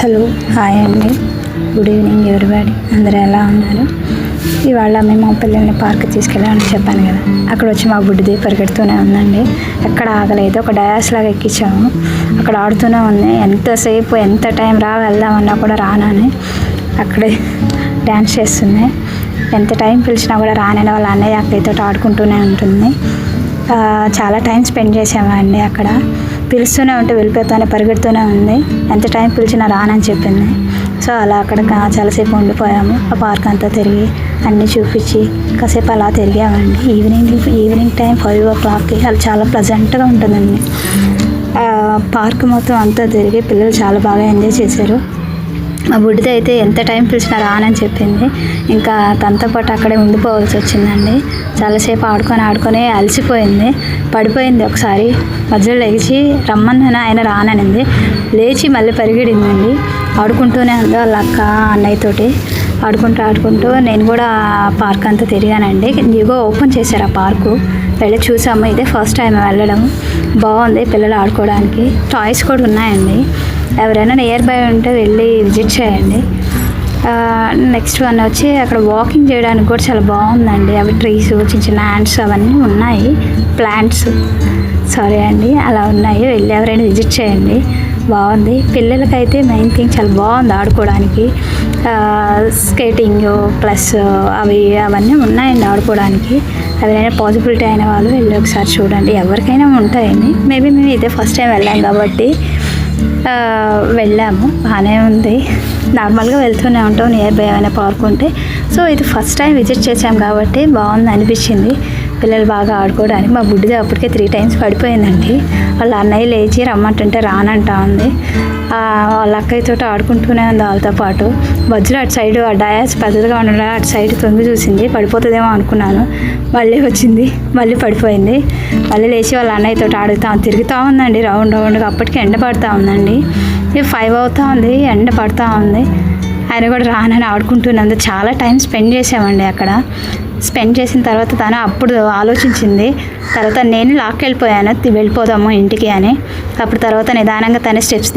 Hello hi అండి. Good evening everybody అందరూ ఎలా ఉన్నారు? ఇవాళ మేము మా పిల్లల్ని పార్క్ తీసుకెళ్ళామని చెప్పాను కదా. అక్కడ వచ్చి మా బుడ్డిది పరిగెడుతూనే ఉందండి. ఎక్కడ ఆగలేదు ఒక డయాస్ లాగా ఎక్కించాము. అక్కడ ఆడుతూనే ఉంది. ఎంతసేపు ఎంత టైం రా వెళ్దామన్నా కూడా రానని అక్కడే డ్యాన్స్ చేస్తుంది. ఎంత టైం పిలిచినా కూడా రానని వాళ్ళ అన్నయ్య అక్కడితో ఆడుకుంటూనే ఉంటుంది. చాలా టైం స్పెండ్ చేసామండి అక్కడ. పిలుస్తూనే ఉంటే వెళ్ళిపోతూనే పరిగెడుతూనే ఉంది. ఎంత టైం పిలిచినా రానని చెప్పింది. సో అలా అక్కడ చాలాసేపు ఉండిపోయాము. ఆ పార్క్ అంతా తిరిగి అన్నీ చూపించి కాసేపు అలా తిరిగామండి. ఈవినింగ్ ఈవినింగ్ టైం ఫైవ్ ఓ క్లాక్కి అది చాలా ప్లజెంట్గా ఉంటుందండి. పార్క్ మొత్తం అంతా తిరిగి పిల్లలు చాలా బాగా ఎంజాయ్ చేశారు. ఆ బుడ్డిది అయితే ఎంత టైం పిలిచినా రానని చెప్పింది. ఇంకా తనతో పాటు అక్కడే ఉండిపోవాల్సి వచ్చిందండి. చాలాసేపు ఆడుకొని ఆడుకొని అలసిపోయింది. పడిపోయింది ఒకసారి. మధ్యలో లేచి రమ్మన్నాను ఆయన రాననింది. లేచి మళ్ళీ పరిగెడిందండి. ఆడుకుంటూనే ఉంది వాళ్ళ అక్క అన్నయ్యతోటి ఆడుకుంటూ ఆడుకుంటూ నేను కూడా పార్క్ అంతా తిరిగానండి. న్యూగా ఓపెన్ చేశారు ఆ పార్కు. వెళ్ళి చూసాము. ఇదే ఫస్ట్ టైం వెళ్ళడం. బాగుంది పిల్లలు ఆడుకోవడానికి. టాయ్స్ కూడా ఉన్నాయండి. ఎవరైనా నియర్ బై ఉంటే వెళ్ళి విజిట్ చేయండి. నెక్స్ట్ వన్ వచ్చి అక్కడ వాకింగ్ చేయడానికి కూడా చాలా బాగుందండి. అవి ట్రీస్ చిన్న చిన్న యాండ్స్ అవన్నీ ఉన్నాయి. ప్లాంట్స్ సారీ అండి అలా ఉన్నాయి. వెళ్ళి ఎవరైనా విజిట్ చేయండి. బాగుంది. పిల్లలకైతే మెయిన్ థింగ్ చాలా బాగుంది ఆడుకోవడానికి. స్కేటింగ్ ప్లస్ అవి అవన్నీ ఉన్నాయండి ఆడుకోవడానికి. ఎవరైనా పాసిబిలిటీ అయిన వాళ్ళు వెళ్ళి ఒకసారి చూడండి. ఎవరికైనా ఉంటాయండి. మేబీ మేము ఇదే ఫస్ట్ టైం వెళ్ళాం కాబట్టి వెళ్ళాము. బాగానే ఉంది. నార్మల్గా వెళ్తూనే ఉంటాం. నియర్ బై ఏమైనా పార్క్ ఉంటే. సో ఇది ఫస్ట్ టైం విజిట్ చేసాం కాబట్టి బాగుంది అనిపించింది. పిల్లలు బాగా ఆడుకోవడానికి మా బుడ్డిది అప్పటికే త్రీ టైమ్స్ పడిపోయిందండి. వాళ్ళ అన్నయ్య లేచి రమ్మంటుంటే రానంటా ఉంది. వాళ్ళ అక్కయ్యతో ఆడుకుంటూనే ఉంది వాళ్ళతో పాటు. మధ్యలో అటు సైడ్ ఆ డయాస్ పెద్దదిగా ఉండడం అటు సైడ్ తొంగి చూసింది. పడిపోతుందేమో అనుకున్నాను. మళ్ళీ వచ్చింది. మళ్ళీ పడిపోయింది. మళ్ళీ లేచి వాళ్ళ అన్నయ్యతో ఆడుతా తిరుగుతూ ఉందండి. రౌండ్ రౌండ్గా అప్పటికి ఎండ పడుతూ ఉందండి. ఇది ఫైవ్ అవుతూ ఉంది. ఎండ పడుతూ ఉంది. ఆయన కూడా రానని ఆడుకుంటున్నందు చాలా టైం స్పెండ్ చేసామండి అక్కడ. స్పెండ్ చేసిన తర్వాత తను అప్పుడు ఆలోచించింది తర్వాత నేను లాక్కెళ్ళిపోయాను వెళ్ళిపోదాము ఇంటికి అని. అప్పుడు తర్వాత నిదానంగా తన స్టెప్స్